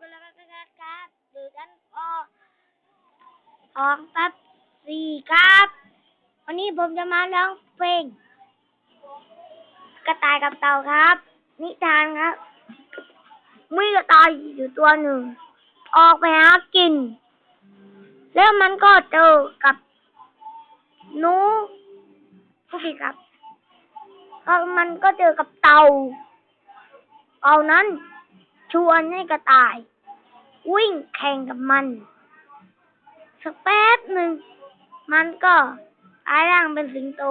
กันแล้วกันครับหรือกันพอสองครับสี่ครับ วันนี้ผมจะมาร้องเพลงกระต่ายกับเต่าครับ นิทานครับมีกระต่ายอยู่ตัวหนึ่ง ออกไปหากิน แล้วมันก็เจอกับหนูผู้ผิดครับแล้วมันก็เจอกับเต่าเต่านั้น ชวนให้กระต่าย วิ่งแข่งกับมัน สักแป๊บหนึ่ง มันก็กลายร่างเป็นสิงโต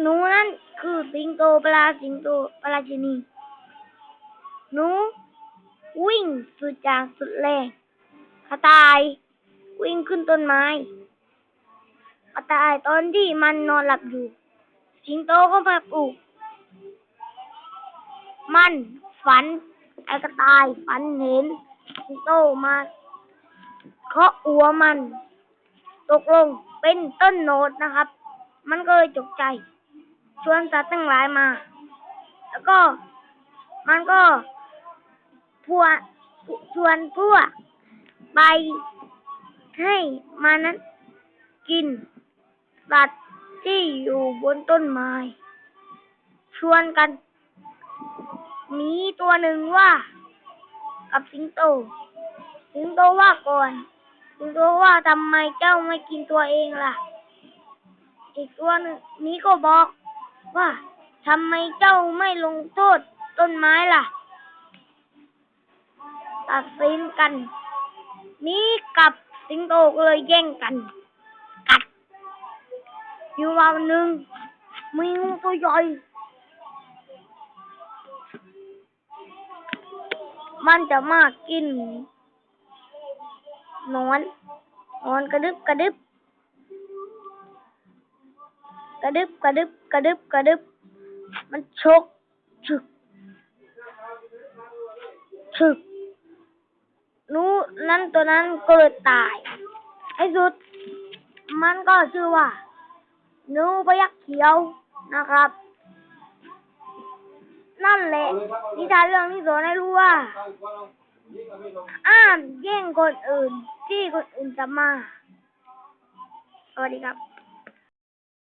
หนูนั่นคือสิงโตปลาสิงโตปลาชินี หนู วิ่งสุดจากสุดแรงกระต่าย วิ่งขึ้นต้นไม้กระต่ายตอนที่มันนอนหลับอยู่ สิงโตก็มาปลุก มันฝัน ไอ้กระต่ายฝันเห็นสิงโตมาเคาะหัวมัน ตกลงเป็นต้นโนดนะครับ มันก็เลยตกใจชวนสัตว์ทั้งหลายมา แล้วก็มันก็พวชวนพวกไปให้มานั้น กิน สัตว์ที่อยู่บนต้นไม้ ชวนกัน มีตัวหนึ่งว่า กับสิงโต สิงโตว่าก่อน สิงโตว่าทำไมเจ้าไม่กินตัวเองล่ะ อีกตัวหนึ่งนี้ก็บอกว่าทำไมเจ้าไม่ลงโทษต้นไม้ล่ะ ตัดสินกันนี้กับสิงโตเลยแย่งกัน กัดอยู่วันหนึ่งมีงูตัวใหญ่ มันจะมากินนอน นอนกระดึบกระดึบกระดึบกระดึบกระดึบกระดึบ มันชกฉึกฉึกนู้นั้นตัวนั้นก็เลยตาย ไอ้สุด มันก็ชื่อว่า นูพยักเขียวนะครับ นั่นแหละ นิทานเรื่องนี้สอนให้รู้ว่า อ้ามแย่งคนอื่นที่คนอื่นจะมา สวัสดีครับ